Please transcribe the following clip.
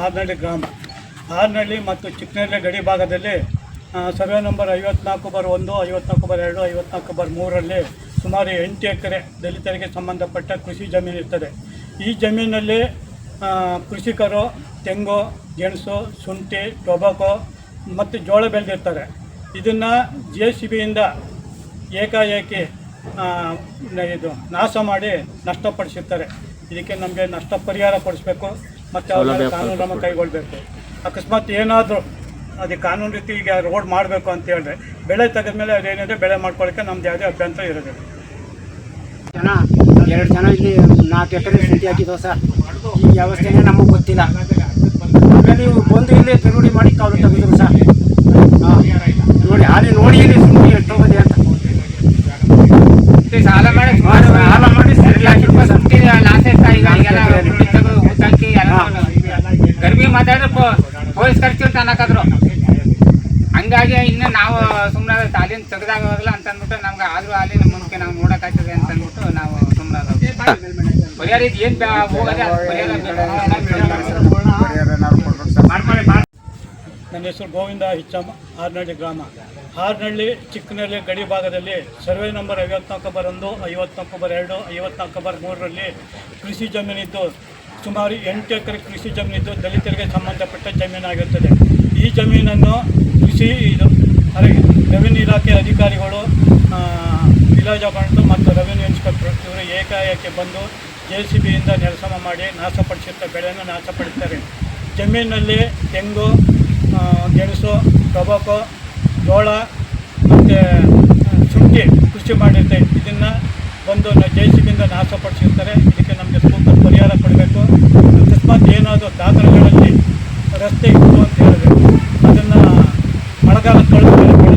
ಹಾರ್ನಹಳ್ಳಿ ಗ್ರಾಮ. ಹಾರ್ನಹಳ್ಳಿ ಮತ್ತು ಚಿಕ್ಕನಹಳ್ಳಿ ಗಡಿ ಭಾಗದಲ್ಲಿ ಸರ್ವೆ ನಂಬರ್ ಐವತ್ನಾಲ್ಕು ಬರ್ ಒಂದು, ಐವತ್ನಾಲ್ಕು ಬರ್ ಎರಡು, ಐವತ್ನಾಲ್ಕು ಬರ್ ಮೂರರಲ್ಲಿ ಸುಮಾರು ಎಂಟು ಎಕರೆ ದಲಿತರಿಗೆ ಸಂಬಂಧಪಟ್ಟ ಕೃಷಿ ಜಮೀನು ಇರ್ತದೆ. ಈ ಜಮೀನಲ್ಲಿ ಕೃಷಿಕರು ತೆಂಗು, ಗೆಣಸು, ಶುಂಠಿ, ಟೊಬಾಕೊ ಮತ್ತು ಜೋಳ ಬೆಳೆದಿರ್ತಾರೆ. ಇದನ್ನು ಜೆ ಸಿ ಬಿಯಿಂದ ಏಕಾಏಕಿ ಇದು ನಾಶ ಮಾಡಿ ನಷ್ಟಪಡಿಸಿರ್ತಾರೆ. ಇದಕ್ಕೆ ನಮಗೆ ನಷ್ಟ ಪರಿಹಾರ ಕೊಡಿಸ್ಬೇಕು. ಮತ್ತು ಮೇಲೆ ಕಾನೂನು ಕ್ರಮ ಕೈಗೊಳ್ಬೇಕು. ಅಕಸ್ಮಾತ್ ಏನಾದರೂ ಅದು ಕಾನೂನು ರೀತಿ ಈಗ ರೋಡ್ ಮಾಡಬೇಕು ಅಂತ ಹೇಳಿದ್ರೆ ಬೆಳೆ ತೆಗೆದ್ಮೇಲೆ ಅದೇನಿದೆ ಬೆಳೆ ಮಾಡ್ಕೊಳ್ಳೋಕ್ಕೆ ನಮ್ದು ಯಾವುದೇ ಅಭ್ಯಂತರ ಇರೋದಿಲ್ಲ. ಜನ ಎರಡು ಜನ ಇಲ್ಲಿ ನಾಲ್ಕು ಎಕರೆ ಸಿಟಿ ಹಾಕಿದ್ವ ಸರ್? ಈ ವ್ಯವಸ್ಥೆನೇ ನಮಗೆ ಗೊತ್ತಿಲ್ಲ. ಆಮೇಲೆ ನೀವು ಬಂದು ಇಲ್ಲಿ ತಿರುಗಿ ಮಾಡಿ ಕಾಲು ತೆಗೆದ್ರು ಸರ್. ಹಾಂ ನೋಡಿ ಅಲ್ಲಿ ನೋಡಿ ಇಲ್ಲಿ ಸುಮ್ಮನೆ ಎಷ್ಟು ಹೋಗಿದೆ ಅಂತ. ಸಾಲ ಮಾಡಿ ಸಾಲ ಮಾಡಿ ಮಾತಾಡಿದ್ರೆ ಪೊಲೀಸ್ ಖರ್ಚು ಅಂತ ಅನ್ನಕಾದ್ರು ಹಂಗಾಗಿ ಇನ್ನು ನಾವು ಸುಮ್ಮನೆ ಅಲ್ಲಿಂದ ಹೋಗಲ್ಲ ಅಂತ ಅಂದ್ಬಿಟ್ಟು ನಮ್ಗೆ ಆದ್ರೂ ಅಲ್ಲಿ ಮುಂದೆ ನಾವು ನೋಡಕ್ಕಾಗ್ತದೆ ಅಂತ ಅಂದ್ಬಿಟ್ಟು ನಾವು ಸುಮ್ಮನೆ ಪರಿಹಾರ ನನ್ನ ಹೆಸರು ಗೋವಿಂದ ಹಿಚ್ಚಮ್ಮ ಹಾರ್ನಹಳ್ಳಿ ಗ್ರಾಮ. ಹಾರ್ನಹಳ್ಳಿ ಚಿಕ್ಕನಹಳ್ಳಿ ಗಡಿ ಭಾಗದಲ್ಲಿ ಸರ್ವೆ ನಂಬರ್ ಐವತ್ನಾಲ್ಕು ಬರ್ ಒಂದು ಐವತ್ನಾಲ್ಕು ಬರ್ ಎರಡು ಐವತ್ನಾಲ್ಕು ಬರ್ ಮೂರರಲ್ಲಿ ಕೃಷಿ ಜಮೀನಿದ್ದು ಸುಮಾರು ಎಂಟು ಎಕರೆ ಕೃಷಿ ಜಮೀನಿದ್ದು ದಲಿತರಿಗೆ ಸಂಬಂಧಪಟ್ಟ ಜಮೀನಾಗಿರುತ್ತದೆ. ಈ ಜಮೀನನ್ನು ಕೃಷಿ ಇದು ರೆವಿನ್ಯೂ ಇಲಾಖೆ ಅಧಿಕಾರಿಗಳು ಆ, ವಿಲೇಜ್ ಅಕೌಂಟು ಮತ್ತು ರೆವಿನ್ಯೂ ಇನ್ಸ್ಪೆಕ್ಟರ್ ಇವರು ಏಕಾಏಕಿ ಬಂದು ಜೆ ಸಿ ಬಿಯಿಂದ ನೆಲಸಮ ಮಾಡಿ ನಾಶಪಡಿಸುತ್ತ ಬೆಳೆಯನ್ನು ನಾಶಪಡಿಸ್ತಾರೆ. ಜಮೀನಲ್ಲಿ ತೆಂಗು ಗೆಣಸು ಟೊಬಾಕೊ ಜೋಳ ಮತ್ತು ಶುಂಠಿ ಕೃಷಿ ಮಾಡಿರ್ತಾರೆ. ಇದನ್ನು ಬಂದು ಜೆ ಸಿ ಬಿಯಿಂದ ನಾಶಪಡಿಸಿರ್ತಾರೆ ಇದಕ್ಕೆ ನಮಗೆ ಸೂಕ್ತ ಪರಿಹಾರ ಕೊಡಬೇಕು ಅಕಸ್ಮಾತ್ ಏನಾದರೂ ದಾಖಲೆಗಳಲ್ಲಿ ರಸ್ತೆ ಇತ್ತು ಅಂತ ಹೇಳಬೇಕು. ಅದನ್ನು ಮಳೆಗಾಲಕ್ಕೆ ಕಳೆದ